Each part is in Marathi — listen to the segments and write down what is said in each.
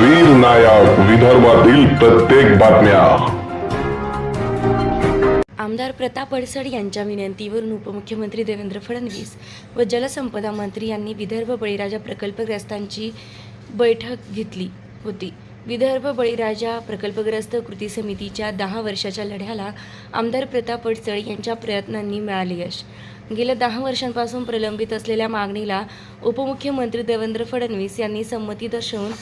वीर नायक विदर्भातील प्रत्येक बातम्या. आमदार प्रताप अडसड यांच्या विनंतीवरून उपमुख्यमंत्री देवेंद्र फडणवीस व जलसंपदा मंत्री यांनी विदर्भ बळीराजा प्रकल्पग्रस्तांची बैठक घेतली होती. विदर्भ बळीराजा प्रकल्पग्रस्त कृती समितीच्या दहा वर्षाच्या लढ्याला आमदार प्रताप अडसळ यांच्या प्रयत्नांनी मिळाले यश. गेल्या दहा वर्षांपासून प्रलंबित असलेल्या मागणीला उपमुख्यमंत्री देवेंद्र फडणवीस यांनी संमती दर्शवून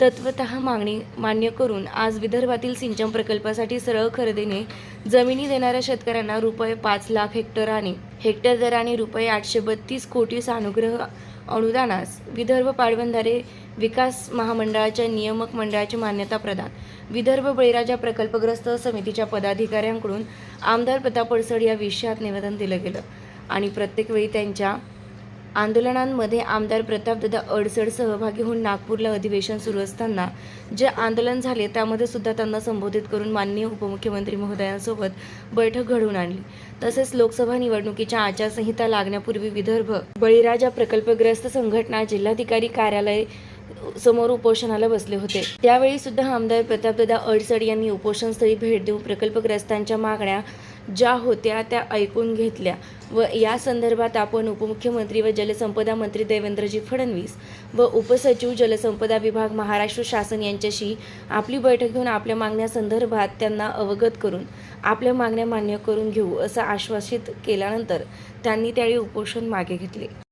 तत्वत मागणी मान्य करून आज विदर्भातील सिंचन प्रकल्पासाठी सरळ खरेदीने जमिनी देणाऱ्या शेतकऱ्यांना रुपये पाच लाख हेक्टराने हेक्टर दराने रुपये आठशे बत्तीस कोटी सानुग्रह अनुदानास विदर्भ पाटबंधारे विकास महामंडळाच्या नियामक मंडळाची मान्यता प्रदान. विदर्भ बळीराजा प्रकल्पग्रस्त समितीच्या पदाधिकाऱ्यांकडून आमदार प्रताप पडसड या विषयात निवेदन दिलं गेलं आणि प्रत्येक वेळी त्यांच्या आंदोलनांमध्ये आमदार प्रतापदादा अडसड सहभागी होऊन नागपूरला अधिवेशन सुरू असताना जे आंदोलन झाले त्यामध्ये सुद्धा त्यांना संबोधित करून माननीय उपमुख्यमंत्री महोदयांसोबत बैठक घडवून आणली. तसेच लोकसभा निवडणुकीच्या आचारसंहिता लागण्यापूर्वी विदर्भ बळीराजा प्रकल्पग्रस्त संघटना जिल्हाधिकारी कार्यालय समोर उपोषणाला बसले होते. त्यावेळी सुद्धा आमदार प्रतापदादा अडसड यांनी उपोषणस्थळी भेट देऊन प्रकल्पग्रस्तांच्या मागण्या ज्या होत्या त्या ऐकून घेतल्या व या संदर्भात आपण उपमुख्यमंत्री व जलसंपदा मंत्री देवेंद्रजी फडणवीस व उपसचिव जलसंपदा विभाग महाराष्ट्र शासन यांच्याशी आपली बैठक घेऊन आपल्या मागण्यासंदर्भात त्यांना अवगत करून आपल्या मागण्या मान्य करून घेऊ असं आश्वासित केल्यानंतर त्यांनी त्यावेळी उपोषण मागे घेतले.